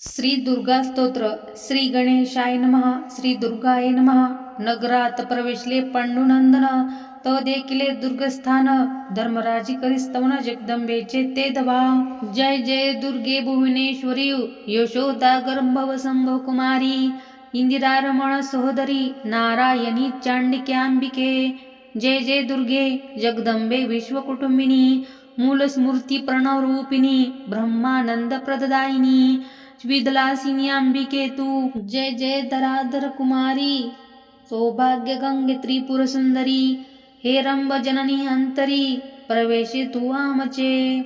श्री दुर्गा स्तोत्र श्री गणेशाय नमः श्री दुर्गाय नमः. नगरात प्रवेशले पांडुनंदन तो देखिले दुर्गस्थान. धर्मराजी करिस्तवन जगदंबेचे ते धवा जय जय दुर्गे भुवनेश्वरी यशोदा गर्भव संभव कुमारी. इंदिरा रमण सहोदरी नारायणी चांडिक्यांबिके. जय जय दुर्गे जगदंबे विश्वकुटुंबिनी मूल स्मृती प्रणव रूपिणी ब्रह्मानंद प्रददायिनी विदलासिनी अंबिके तू जय जय धराधर कुमारी। सौभाग्य गंगे त्रिपुर सुंदरी हे रंब जननी अंतरी प्रवेशे तू आमचे।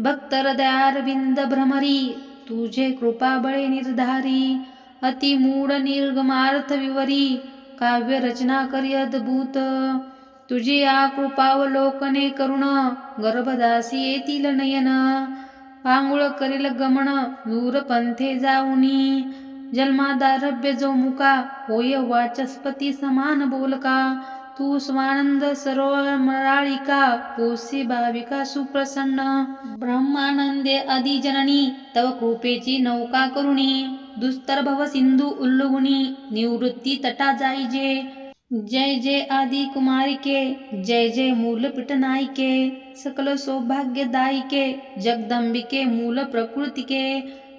भक्त हृदयारविंद भ्रमरी। तुझे कृपा बळे निर्धारी। अति मूढ निर्गमार्थ विवरी। काव्य रचना करी अद्भुत। तुझी आ कृपावलोकने करुण। गर्भदासी येतील नयन। आंघोळ करील गमन दूर पंथे जाऊनी. जन्मादारभ्य जो मुका होय वाचस्पती समान बोलका. तू स्वानंद सरोवर मराळिका पोसी भाविका सुप्रसन्न. ब्रह्मानंदे अधिजननी तव कृपेची नौका करुणी. दुस्तर भव सिंधू उल्लुगुणी निवृत्ती तटा जाईजे जय जय आदि कुमारिके जय जय मूल पिटनायिके सकल सौभाग्यदायिके जगदंबिके मूल प्रकृति के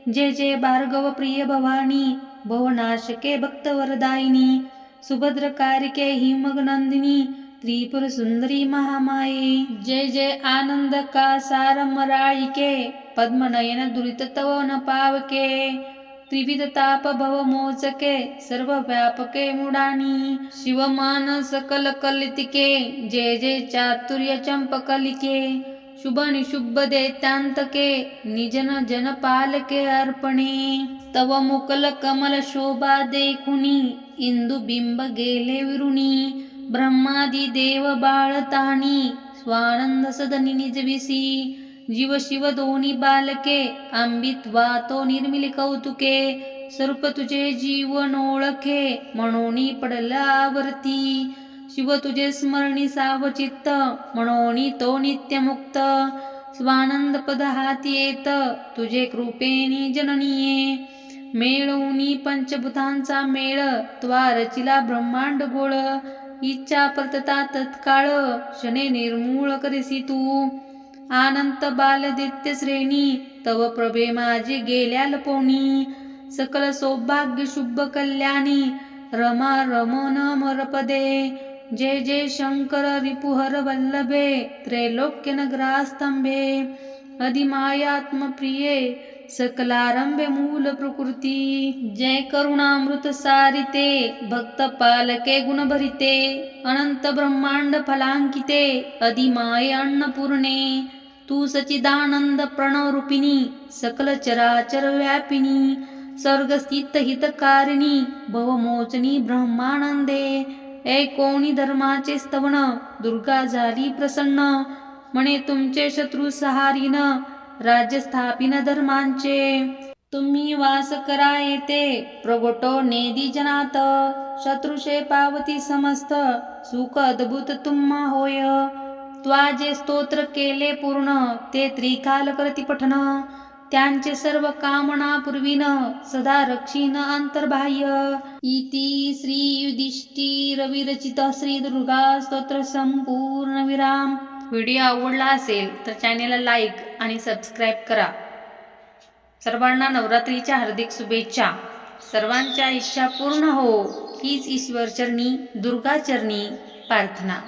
जय जय भार्गव प्रिय भवानी भवनाशके भक्तवरदायिनी सुभद्रकारिके हिमगनंदिनी त्रिपुर सुंदरी महामाये जय जय आनंद का सार मराळिके पद्मनयन दुरित तव न पावके त्रिविध ताप भव मोचके सर्व व्यापके मुडानी शिवमान सकल कलितिके जय जय चातुर्य चंपकलिके शुभ निशुभ देत्यांतके निजन जन पालके अर्पणे तव मुकल कमल शोभा देखुनी इंदू बिंब गेले विरुणी ब्रह्मादी देव बाळतानी स्वानंद सदनी निजविसी जीव शिव दोन्ही बालके आंबित्वा तो निर्मिली कौतुके स्वरूप तुझे जीवन ओळखे म्हणून पडला आवरती. शिव तुझे स्मरणी सावचित्त म्हणून तो नित्यमुक्त स्वानंद पद हाती येत तुझे कृपेनी जननीये. मेळवूनी पंचभूतांचा मेळ त्वा रचिला ब्रह्मांड गोळ. इच्छा प्रतता तत्काळ शने निर्मूळ करिसी तू. आनंत बालदित्य श्रेणी तव प्रभे माझे गेल्या लपवणी सकल सौभाग्य शुभ कल्याणी रमा रमन मरपदे जय जय शंकर रिपुहर वल्लभे त्रैलोक्य नगरास्तंभे. अधिमायात्मप्रिये सकलारंभे मूल प्रकृती. जय करुणामृत सारिते भक्त पालके गुणभरिते अनंत ब्रह्मांड फलांकिते अधिमाय अन्नपूर्णे. तू सचिदानंद प्रणवरूपिणी सकल चराचर व्यापिनी स्वर्गस्थित हितकारिणी भवमोचनी ब्रह्मानंदे ऐकोणी धर्माचे स्तवन दुर्गा झाली प्रसन्न म्हणे तुमचे शत्रू सहारीन राज्य स्थापिन धर्मांचे. तुम्ही वास करा येते प्रगटो नेदी जनात शत्रुषे पावती समस्त सुख अद्भुत तुम्हा होय. त्वा जे स्तोत्र केले पूर्ण ते त्रिकाल करती पठन. त्यांचे सर्व कामना पूर्वीन सदा रक्षीन अंतर्बाह्य. इति श्री युधिष्ठी रविरचित श्री दुर्गा स्तोत्र संपूर्ण विराम. व्हिडिओ आवडला असेल तर चॅनेलला लाईक आणि सबस्क्राईब करा. सर्वांना नवरात्रीच्या हार्दिक शुभेच्छा. सर्वांच्या इच्छा पूर्ण हो. हीच ईश्वरचरणी दुर्गाचरणी प्रार्थना.